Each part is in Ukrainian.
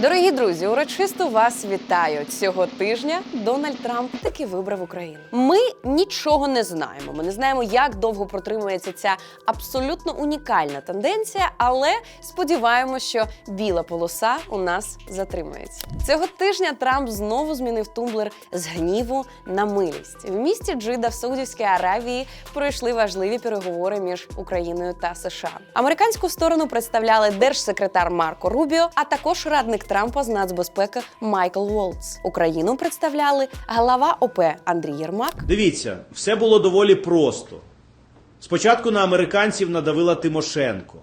Дорогі друзі, урочисто вас вітаю. Цього тижня Дональд Трамп таки вибрав Україну. Ми нічого не знаємо. Ми не знаємо, як довго протримується ця абсолютно унікальна тенденція, але сподіваємося, що біла полоса у нас затримається. Цього тижня Трамп знову змінив тумблер з гніву на милість. В місті Джида в Саудівській Аравії пройшли важливі переговори між Україною та США. Американську сторону представляли держсекретар Марко Рубіо, а також радник Трампа з нацбезпеки Майкл Волц. Україну представляли голова ОП Андрій Єрмак, Дивіться, все було доволі просто. Спочатку на американців надавила Тимошенко,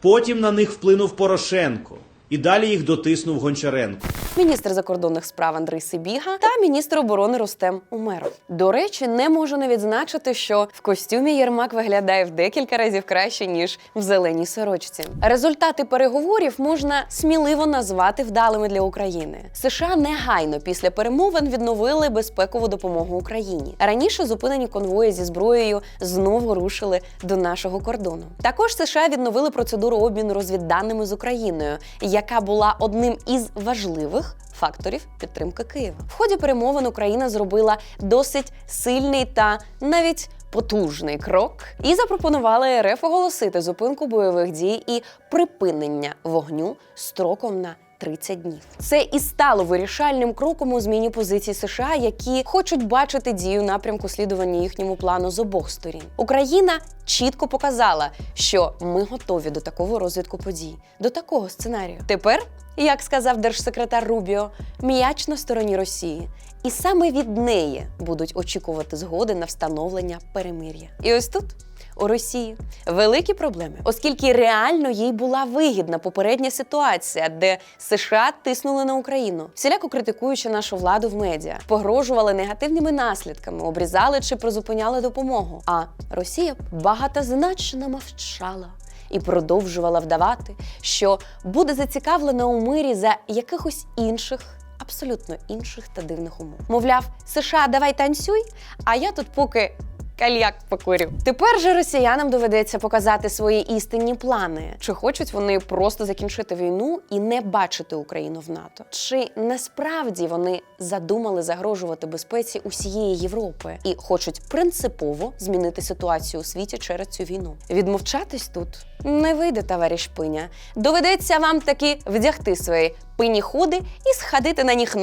потім на них вплинув Порошенко, і далі їх дотиснув Гончаренко. Міністр закордонних справ Андрій Сибіга та міністр оборони Рустем Умеров. До речі, не можу не відзначити, що в костюмі Єрмак виглядає в декілька разів краще ніж в зеленій сорочці. Результати переговорів можна сміливо назвати вдалими для України. США негайно після перемовин відновили безпекову допомогу Україні. Раніше зупинені конвої зі зброєю знову рушили до нашого кордону. Також США відновили процедуру обміну розвідданими з Україною, яка була одним із важливих факторів підтримки Києва. В ході перемовин Україна зробила досить сильний та навіть потужний крок і запропонувала РФ оголосити зупинку бойових дій і припинення вогню строком на 30 днів. Це і стало вирішальним кроком у зміні позицій США, які хочуть бачити дію напрямку слідування їхньому плану з обох сторін. Україна чітко показала, що ми готові до такого розвитку подій, до такого сценарію. Тепер, як сказав держсекретар Рубіо, м'яч на стороні Росії. І саме від неї будуть очікувати згоди на встановлення перемир'я. І ось тут у Росії великі проблеми, оскільки реально їй була вигідна попередня ситуація, де США тиснули на Україну, всіляко критикуючи нашу владу в медіа, погрожували негативними наслідками, обрізали чи призупиняли допомогу. А Росія багатозначно мовчала. І продовжувала вдавати, що буде зацікавлена у мирі за якихось інших, абсолютно інших та дивних умов. Мовляв, США, давай танцюй, а я тут поки кальяк покурю. Тепер же росіянам доведеться показати свої істинні плани. Чи хочуть вони просто закінчити війну і не бачити Україну в НАТО? Чи насправді вони задумали загрожувати безпеці усієї Європи і хочуть принципово змінити ситуацію у світі через цю війну? Відмовчатись тут не вийде, товариш Пиня. Доведеться вам таки вдягти свої пині ходи і сходити на них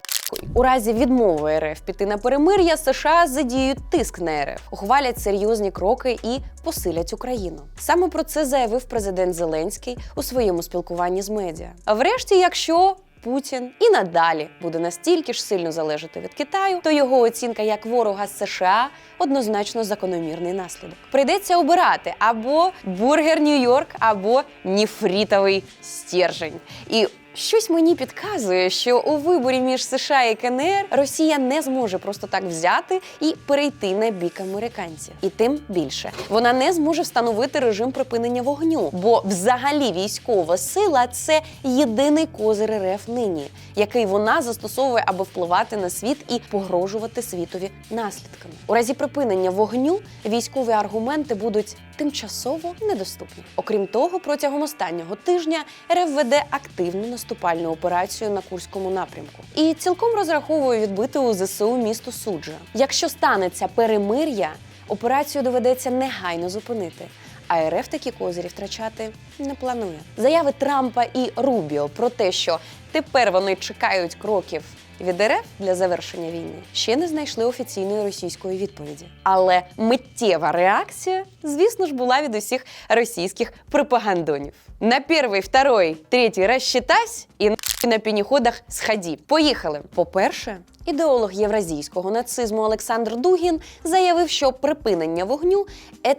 у разі відмови РФ піти на перемир'я, США задіють тиск на РФ, ухвалять серйозні кроки і посилять Україну. Саме про це заявив президент Зеленський у своєму спілкуванні з медіа. А врешті, якщо Путін і надалі буде настільки ж сильно залежати від Китаю, то його оцінка як ворога США однозначно закономірний наслідок. Прийдеться обирати або бургер Нью-Йорк, або ніфрітовий стержень. І Щось мені підказує, що у виборі між США і КНР Росія не зможе просто так взяти і перейти на бік американців. І тим більше вона не зможе встановити режим припинення вогню, бо взагалі військова сила це єдиний козир РФ нині, який вона застосовує, аби впливати на світ і погрожувати світові наслідками. У разі припинення вогню військові аргументи будуть тимчасово недоступні. Окрім того, протягом останнього тижня РФ веде активну наступальну операцію на Курському напрямку і цілком розраховує відбити у ЗСУ місто Суджа. Якщо станеться перемир'я, операцію доведеться негайно зупинити. А РФ такі козирі втрачати не планує. Заяви Трампа і Рубіо про те, що тепер вони чекають кроків від РФ для завершення війни, ще не знайшли офіційної російської відповіді. Але миттєва реакція, звісно ж, була від усіх російських пропагандонів. На перший, второй, третій розчитась і на пеніходах сході. Поїхали. По-перше, ідеолог євразійського нацизму Олександр Дугін заявив, що припинення вогню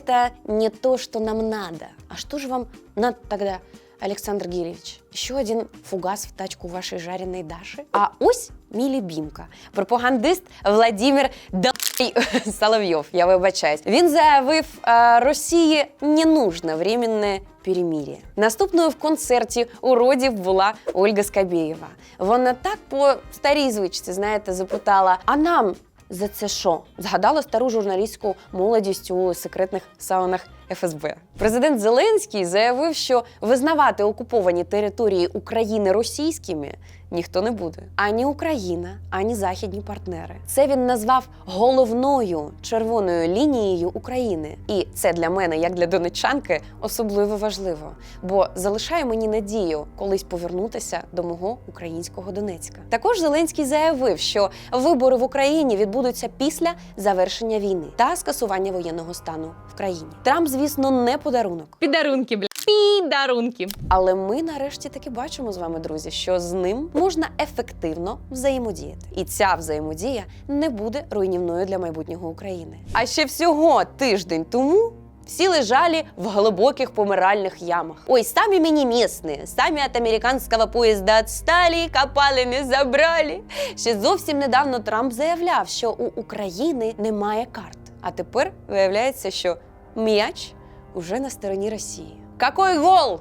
це не то, що нам надо. А що ж вам надо тогда? Александр Гиревич, еще один фугас в тачку вашей жареной Даши. А ось мій любімка, пропагандист Владимир Д***й Соловйов, я вибачаюсь. Він заявив, е, Росії не нужно временне перемир'я. Наступною в концерті уродів була Ольга Скабєєва. Вона так по старій звичці, знаєте, запитала: а нам за це що? Згадала стару журналістську молодість у секретних саунах ФСБ. Президент Зеленський заявив, що визнавати окуповані території України російськими ніхто не буде. Ані Україна, ані західні партнери. Це він назвав головною червоною лінією України. І це для мене, як для донеччанки, особливо важливо, бо залишає мені надію колись повернутися до мого українського Донецька. Також Зеленський заявив, що вибори в Україні відбудуться після завершення війни та скасування воєнного стану в країні. Трамп, звісно, не подарунок. Підарунки, бля. Підарунки. Але ми нарешті таки бачимо з вами, друзі, що з ним можна ефективно взаємодіяти. І ця взаємодія не буде руйнівною для майбутнього України. А ще всього тиждень тому. Всі лежали в глибоких помиральних ямах. Ой, самі мені місні, самі від американського поїзда відстали, копали, забрали. Ще зовсім недавно Трамп заявляв, що у України немає карт. А тепер виявляється, що м'яч уже на стороні Росії. Какой гол!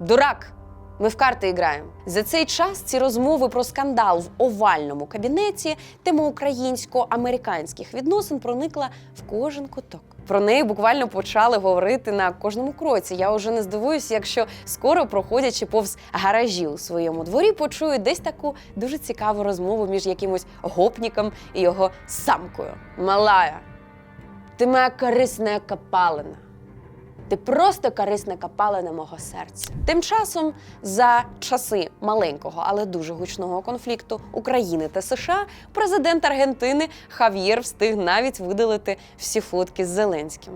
Дурак! Ми в карти граємо. За цей час ці розмови про скандал в овальному кабінеті, тема українсько-американських відносин проникла в кожен куток. Про неї буквально почали говорити на кожному кроці. Я вже не здивуюся, якщо скоро, проходячи повз гаражі у своєму дворі, почую десь таку дуже цікаву розмову між якимось гопніком і його самкою. Малая, ти моя корисна копалина. Ти просто корисна копалина мого серця. Тим часом, за часи маленького, але дуже гучного конфлікту України та США, президент Аргентини Хав'єр встиг навіть видалити всі фотки з Зеленським.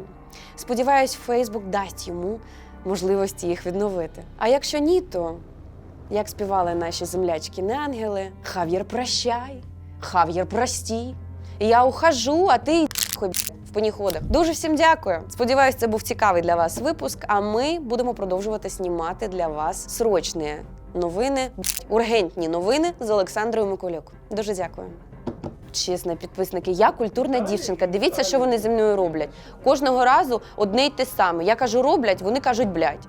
Сподіваюсь, Фейсбук дасть йому можливості їх відновити. А якщо ні, то як співали наші землячки не ангели, Хав'єр прощай, Хав'єр простій. Я ухожу, а ти в паніходах. Дуже всім дякую. Сподіваюсь, це був цікавий для вас випуск. А ми будемо продовжувати знімати для вас срочні новини, ургентні новини з Олександрою Миколюк. Дуже дякую. Чесно, підписники, я культурна дівчинка. Дивіться, що вони зі мною роблять. Кожного разу одне й те саме. Я кажу, роблять, вони кажуть, блядь.